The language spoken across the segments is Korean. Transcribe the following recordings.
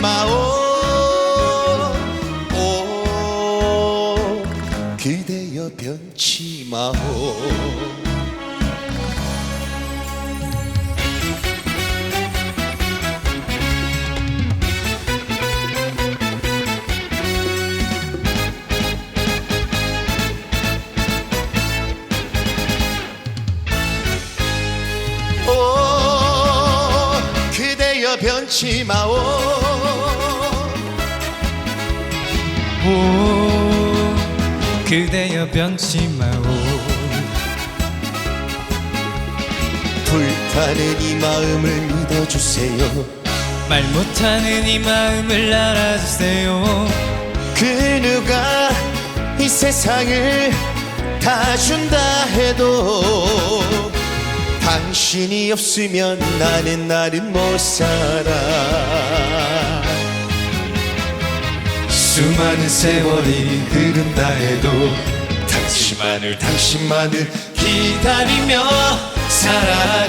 마오. 오. 그대여 변치 마오 오 변치 마오. 오 그대여 변치 마오. 불타는 이 마음을 믿어주세요. 말 못하는 이 마음을 알아주세요. 그 누가 이 세상을 다 준다 해도 당신이 없으면 나는 나는 못 살아. 수많은 세월이 흐른다 해도 당신만을 당신만을 기다리며 살아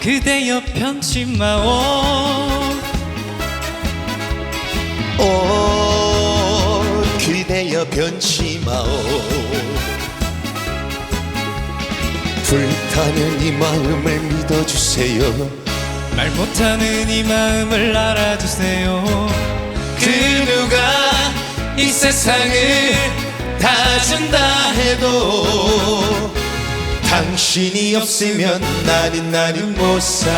그대여 변치 마오. 오 그대여 변치 마오. 불타는 이 마음을 믿어주세요. 말 못하는 이 마음을 알아주세요. 그 누가 이 세상을 다 준다 해도 당신이 없으면 나는 나는 못 살아.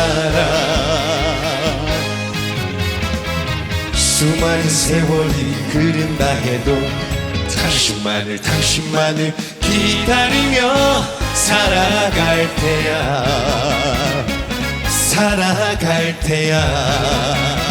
수많은 세월이 흐른다 해도 당신만을 당신만을 기다리며 살아갈 테야. 살아갈 테야